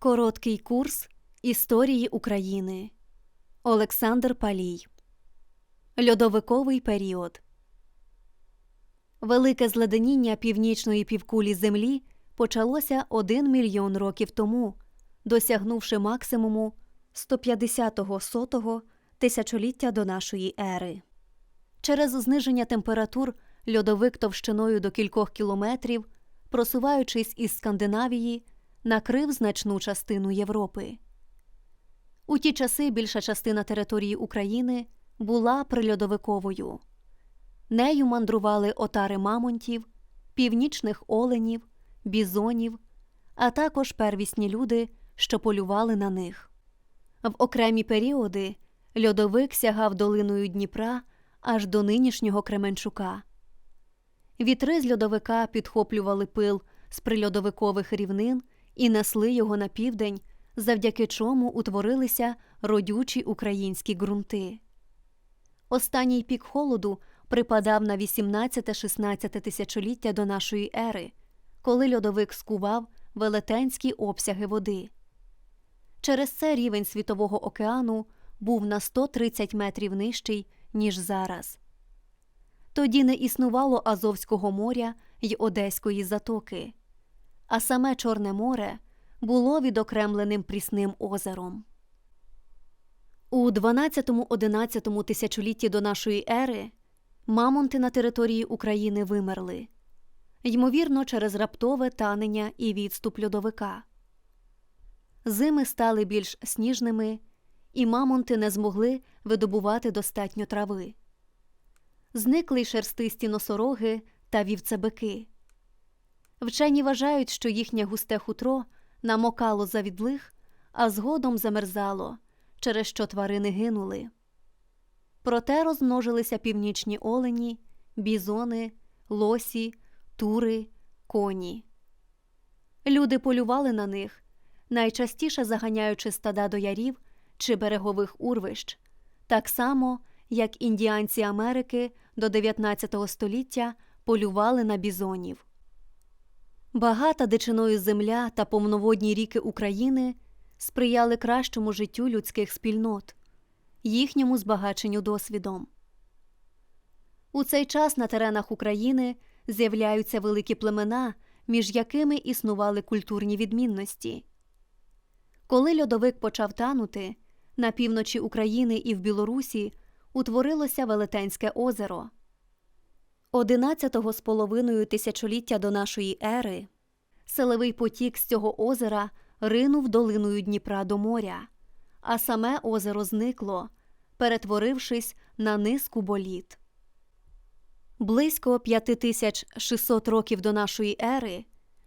Короткий курс історії України. Олександр Палій. Льодовиковий період. Велике зледеніння північної півкулі Землі почалося 1 мільйон років тому, досягнувши максимуму 150-го сотого тисячоліття до нашої ери. Через зниження температур льодовик товщиною до кількох кілометрів, просуваючись із Скандинавії, накрив значну частину Європи. У ті часи більша частина території України була прильодовиковою. Нею мандрували отари мамонтів, північних оленів, бізонів, а також первісні люди, що полювали на них. В окремі періоди льодовик сягав долиною Дніпра аж до нинішнього Кременчука. Вітри з льодовика підхоплювали пил з прильодовикових рівнин і несли його на південь, завдяки чому утворилися родючі українські ґрунти. Останній пік холоду припадав на 18-16 тисячоліття до нашої ери, коли льодовик скував велетенські обсяги води. Через це рівень Світового океану був на 130 метрів нижчий, ніж зараз. Тоді не існувало Азовського моря й Одеської затоки, а саме Чорне море було відокремленим прісним озером. У 12-11 тисячолітті до нашої ери мамонти на території України вимерли, ймовірно, через раптове танення і відступ льодовика. Зими стали більш сніжними, і мамонти не змогли видобувати достатньо трави. Зникли й шерстисті носороги та вівцебики. Вчені вважають, що їхнє густе хутро намокало за відлиг, а згодом замерзало, через що тварини гинули. Проте розмножилися північні олені, бізони, лосі, тури, коні. Люди полювали на них, найчастіше заганяючи стада до ярів чи берегових урвищ, так само, як індіанці Америки до 19 століття полювали на бізонів. Багата дичиною земля та повноводні ріки України сприяли кращому життю людських спільнот, їхньому збагаченню досвідом. У цей час на теренах України з'являються великі племена, між якими існували культурні відмінності. Коли льодовик почав танути, на півночі України і в Білорусі утворилося Велетенське озеро. Одинадцятого з половиною тисячоліття до нашої ери селевий потік з цього озера ринув долиною Дніпра до моря, а саме озеро зникло, перетворившись на низку боліт. Близько 5600 років до нашої ери,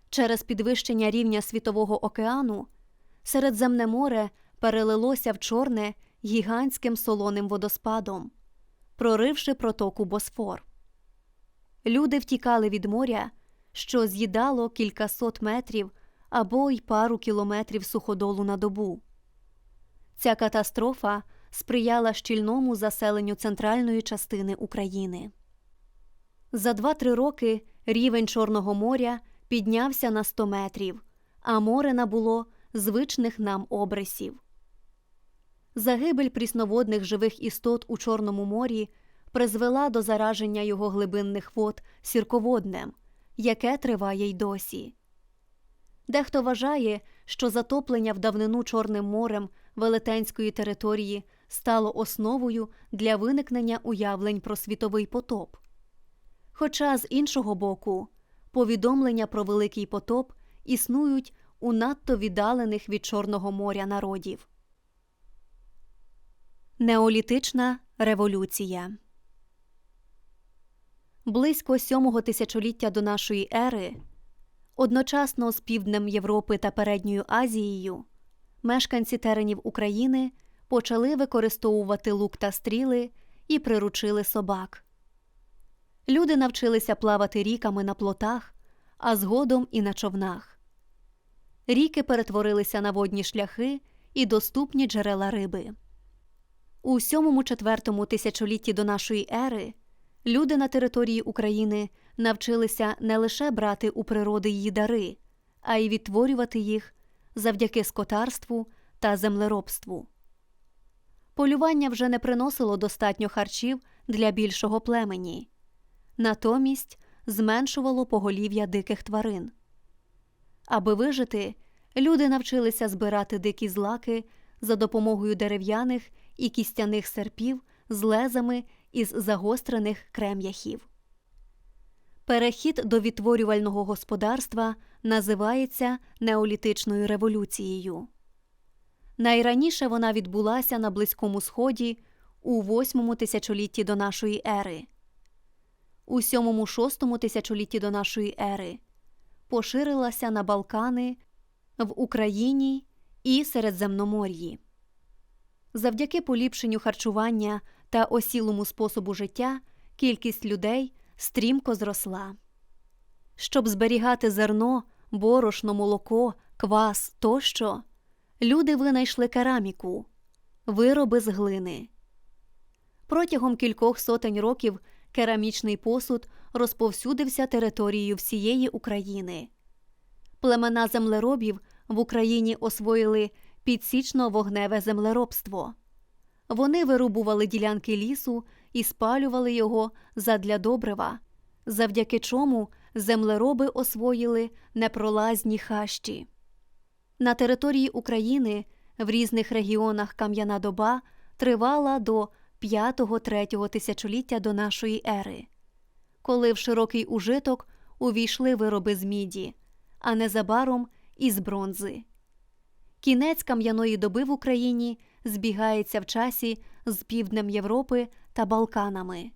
через підвищення рівня Світового океану, Середземне море перелилося в чорне гігантським солоним водоспадом, проривши протоку Босфор. Люди втікали від моря, що з'їдало кількасот метрів або й пару кілометрів суходолу на добу. Ця катастрофа сприяла щільному заселенню центральної частини України. За 2-3 роки рівень Чорного моря піднявся на 100 метрів, а море набуло звичних нам обрисів. Загибель прісноводних живих істот у Чорному морі призвела до зараження його глибинних вод сірководнем, яке триває й досі. Дехто вважає, що затоплення в давнину Чорним морем велетенської території стало основою для виникнення уявлень про світовий потоп. Хоча, з іншого боку, повідомлення про Великий потоп існують у надто віддалених від Чорного моря народів. Неолітична революція близько сьомого тисячоліття до нашої ери, одночасно з півднем Європи та Передньою Азією, мешканці теренів України почали використовувати лук та стріли і приручили собак. Люди навчилися плавати ріками на плотах, а згодом і на човнах. Ріки перетворилися на водні шляхи і доступні джерела риби. У сьомому-четвертому тисячолітті до нашої ери люди на території України навчилися не лише брати у природи її дари, а й відтворювати їх завдяки скотарству та землеробству. Полювання вже не приносило достатньо харчів для більшого племені, натомість зменшувало поголів'я диких тварин. Аби вижити, люди навчилися збирати дикі злаки за допомогою дерев'яних і кістяних серпів з лезами із загострених крем'яхів. Перехід до відтворювального господарства називається неолітичною революцією. Найраніше вона відбулася на Близькому Сході у восьмому тисячолітті до нашої ери, у сьомому-шостому тисячолітті до нашої ери поширилася на Балкани, в Україні і Середземномор'ї. Завдяки поліпшенню харчування та осілому способу життя кількість людей стрімко зросла. Щоб зберігати зерно, борошно, молоко, квас тощо, люди винайшли кераміку, вироби з глини. Протягом кількох сотень років керамічний посуд розповсюдився територією всієї України. Племена землеробів в Україні освоїли підсічно-вогневе землеробство. Вони вирубували ділянки лісу і спалювали його задля добрива, завдяки чому землероби освоїли непролазні хащі. На території України в різних регіонах кам'яна доба тривала до 5-3 тисячоліття до нашої ери, коли в широкий ужиток увійшли вироби з міді, а незабаром із бронзи. Кінець кам'яної доби в Україні збігається в часі з півднем Європи та Балканами.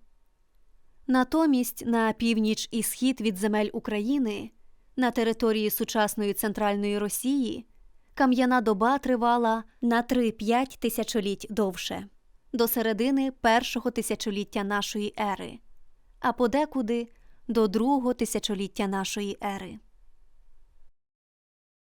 Натомість на північ і схід від земель України, на території сучасної центральної Росії, кам'яна доба тривала на 3-5 тисячоліть довше, до середини першого тисячоліття нашої ери, а подекуди до другого тисячоліття нашої ери.